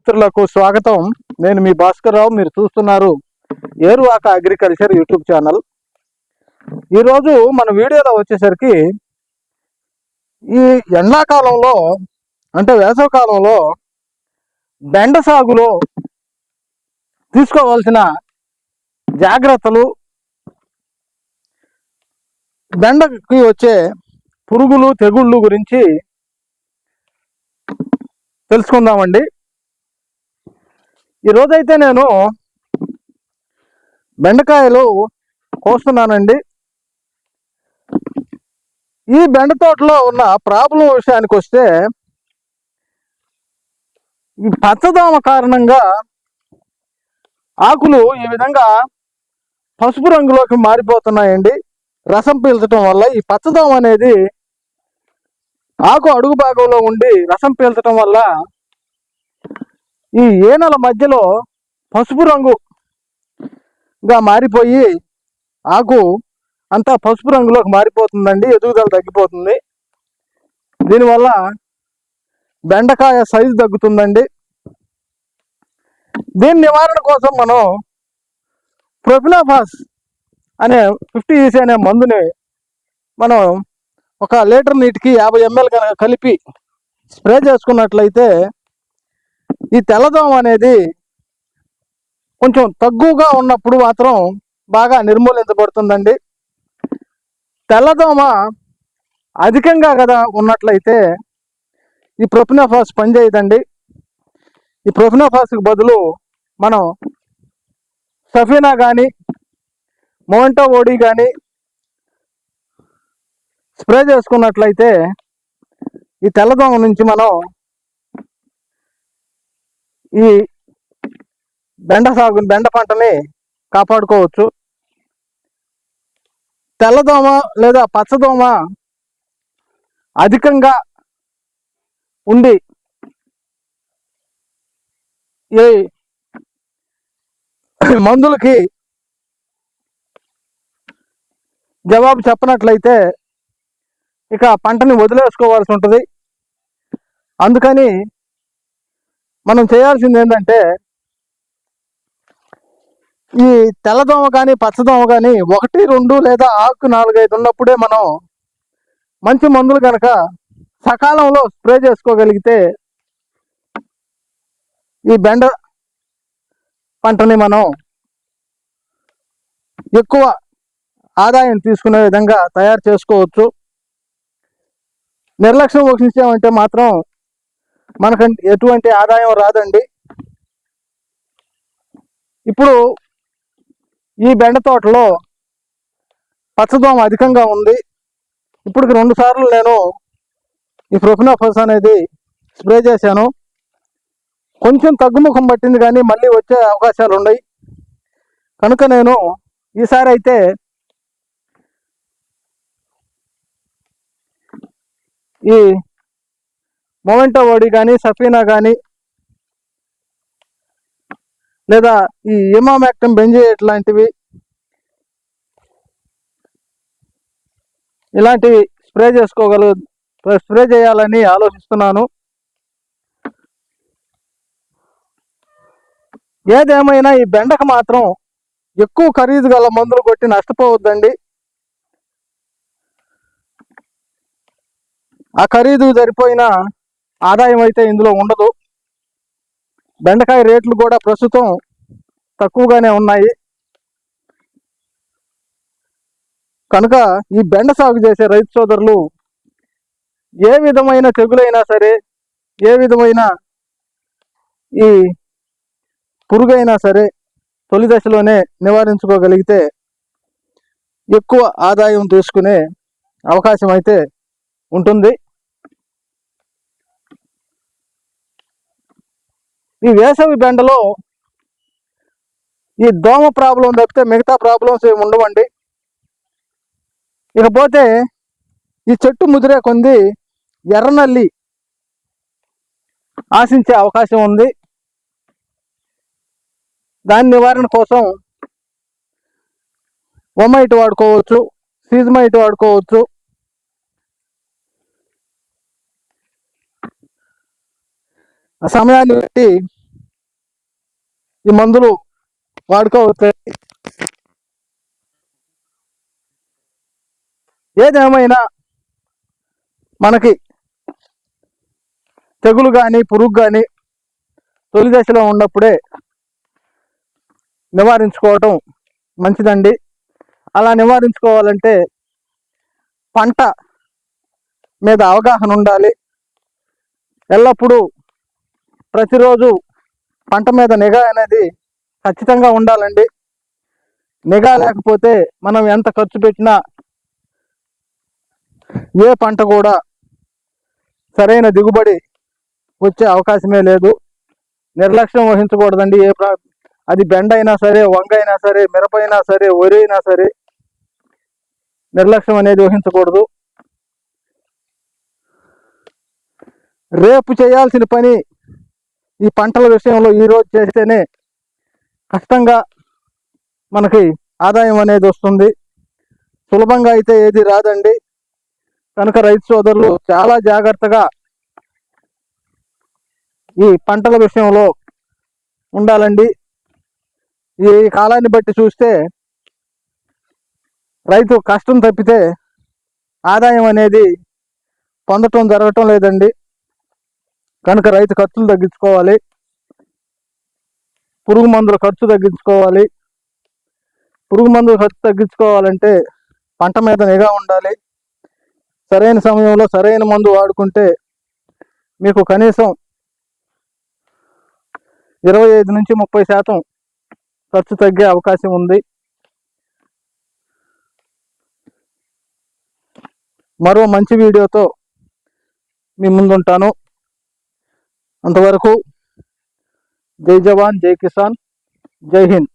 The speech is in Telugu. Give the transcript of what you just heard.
మిత్రులకు స్వాగతం. నేను మీ భాస్కర్ రావు మీరు చూస్తున్నారు ఏరువాక అగ్రికల్చర్ యూట్యూబ్ ఛానల్. ఈరోజు మన వీడియోలో వచ్చేసరికి ఈ ఎండాకాలంలో అంటే వేసవకాలంలో బెండ సాగులో తీసుకోవాల్సిన జాగ్రత్తలు బెండకి వచ్చే పురుగులు తెగుళ్ళు గురించి తెలుసుకుందామండి. ఈరోజైతే నేను బెండకాయలు కోస్తున్నానండి. ఈ బెండ తోటలో ఉన్న ప్రాబ్లం విషయానికి వస్తే ఈ పచ్చదోమ కారణంగా ఆకులు ఈ విధంగా పసుపు రంగులోకి మారిపోతున్నాయండి. రసం పీల్చడం వల్ల ఈ పచ్చదోమ అనేది ఆకు అడుగు భాగంలో ఉండి రసం పీల్చడం వల్ల ఈ ఏనల మధ్యలో పసుపు రంగుగా మారిపోయి ఆకు అంతా పసుపు రంగులోకి మారిపోతుందండి ఎదుగుదల తగ్గిపోతుంది. దీనివల్ల బెండకాయ సైజు తగ్గుతుందండి. దీని నివారణ కోసం మనం ప్రొఫినాఫాస్ అనే ఫిఫ్టీ ఈసీ అనే మందుని మనం ఒక లీటర్ నీటికి యాభై ఎంఎల్ కనుక కలిపి స్ప్రే చేసుకున్నట్లయితే ఈ తెల్లదోమ అనేది కొంచెం తక్కువగా ఉన్నప్పుడు మాత్రం బాగా నిర్మూలించబడుతుందండి. తెల్లదోమ అధికంగా కదా ఉన్నట్లయితే ఈ ప్రొఫినోఫాస్ పనిచేయదండి. ఈ ప్రొఫినోఫాస్కి బదులు మనం సఫీనా కానీ మోంటో ఓడి కానీ స్ప్రే చేసుకున్నట్లయితే ఈ తెల్లదోమ నుంచి మనం ఈ బెండ సాగు బెండ పంటని కాపాడుకోవచ్చు. తెల్లదోమ లేదా పచ్చదోమ అధికంగా ఉండి ఈ మందులకి జవాబు చెప్పనట్లయితే ఇక పంటని వదిలేసుకోవాల్సి ఉంటుంది. అందుకని మనం చేయాల్సింది ఏంటంటే ఈ తెల్లదోమ కానీ పచ్చదోమ కానీ ఒకటి రెండు లేదా ఆకు నాలుగైదు ఉన్నప్పుడే మనం మంచి మందులు కనుక సకాలంలో స్ప్రే చేసుకోగలిగితే ఈ బెండ పంటని మనం ఎక్కువ ఆదాయం తీసుకునే విధంగా తయారు చేసుకోవచ్చు. నిర్లక్ష్యం వహించామంటే మాత్రం మనకంటే ఎటువంటి ఆదాయం రాదండి. ఇప్పుడు ఈ బెండ తోటలో పచ్చదోమ అధికంగా ఉంది. ఇప్పటికి రెండు సార్లు నేను ఈ ప్రొఫినాఫస్ అనేది స్ప్రే చేశాను. కొంచెం తగ్గుముఖం పట్టింది కానీ మళ్ళీ వచ్చే అవకాశాలు ఉన్నాయి. కనుక నేను ఈసారి అయితే ఈ మొమెంటో ఓడి కానీ సఫీనా కానీ లేదా ఈ ఇమామాక్టమ్ బెంజేట్ ఇట్లాంటివి ఇలాంటివి స్ప్రే చేసుకోగల స్ప్రే చేయాలని ఆలోచిస్తున్నాను. ఏదేమైనా ఈ బెండకు మాత్రం ఎక్కువ ఖరీదు గల మందులు కొట్టి నష్టపోవద్దండి. ఆ ఖరీదు సరిపోయినా ఆదాయం అయితే ఇందులో ఉండదు. బెండకాయ రేట్లు కూడా ప్రస్తుతం తక్కువగానే ఉన్నాయి. కనుక ఈ బెండ సాగు చేసే రైతు సోదరులు ఏ విధమైన తెగులైనా సరే ఏ విధమైన ఈ పురుగైనా సరే తొలి దశలోనే నివారించుకోగలిగితే ఎక్కువ ఆదాయం తీసుకునే అవకాశం అయితే ఉంటుంది. ఈ వేసవి బెండలో ఈ దోమ ప్రాబ్లం తప్పితే మిగతా ప్రాబ్లమ్స్ ఏమి ఉండవండి. ఇకపోతే ఈ చెట్టు ముదిరే కొంది ఎర్రనల్లి ఆశించే అవకాశం ఉంది. దాని నివారణ కోసం ఒమైట్ వాడుకోవచ్చు సీజ్మైట్ వాడుకోవచ్చు ఆ సమయాన్ని బట్టి ఈ మందులు వాడుకోవచ్చాయి ఏదేమైనా మనకి తెగులు కానీ పురుగు కానీ తొలి దశలో ఉన్నప్పుడే నివారించుకోవటం మంచిదండి. అలా నివారించుకోవాలంటే పంట మీద అవగాహన ఉండాలి. ఎల్లప్పుడూ ప్రతిరోజు పంట మీద నిఘా అనేది ఖచ్చితంగా ఉండాలండి. నిఘా లేకపోతే మనం ఎంత ఖర్చు పెట్టినా ఏ పంట కూడా సరైన దిగుబడి వచ్చే అవకాశమే లేదు. నిర్లక్ష్యం వహించకూడదండి. ఏ ప్రా అది బెండ అయినా సరే వంగ అయినా సరే మిరప అయినా సరే వరి అయినా సరే నిర్లక్ష్యం అనేది వహించకూడదు. రేపు చేయాల్సిన పని ఈ పంటల విషయంలో ఈరోజు చేస్తేనే కష్టంగా మనకి ఆదాయం అనేది వస్తుంది. సులభంగా అయితే ఏది రాదండి. కనుక రైతు సోదరులు చాలా జాగ్రత్తగా ఈ పంటల విషయంలో ఉండాలండి. ఈ కాలాన్ని బట్టి చూస్తే రైతు కష్టం తప్పితే ఆదాయం అనేది పొందటం జరగటం లేదండి. కనుక రైతు ఖర్చులు తగ్గించుకోవాలి. పురుగు మందుల ఖర్చు తగ్గించుకోవాలి. పురుగు మందుల ఖర్చు తగ్గించుకోవాలంటే పంట మీద నిఘా ఉండాలి. సరైన సమయంలో సరైన మందు వాడుకుంటే మీకు కనీసం ఇరవై ఐదు నుంచి ముప్పై శాతం ఖర్చు తగ్గే అవకాశం ఉంది. మరో మంచి వీడియోతో మీ ముందుంటాను. అంతవరకు జై జవాన్ జై కిసాన్ జై హింద్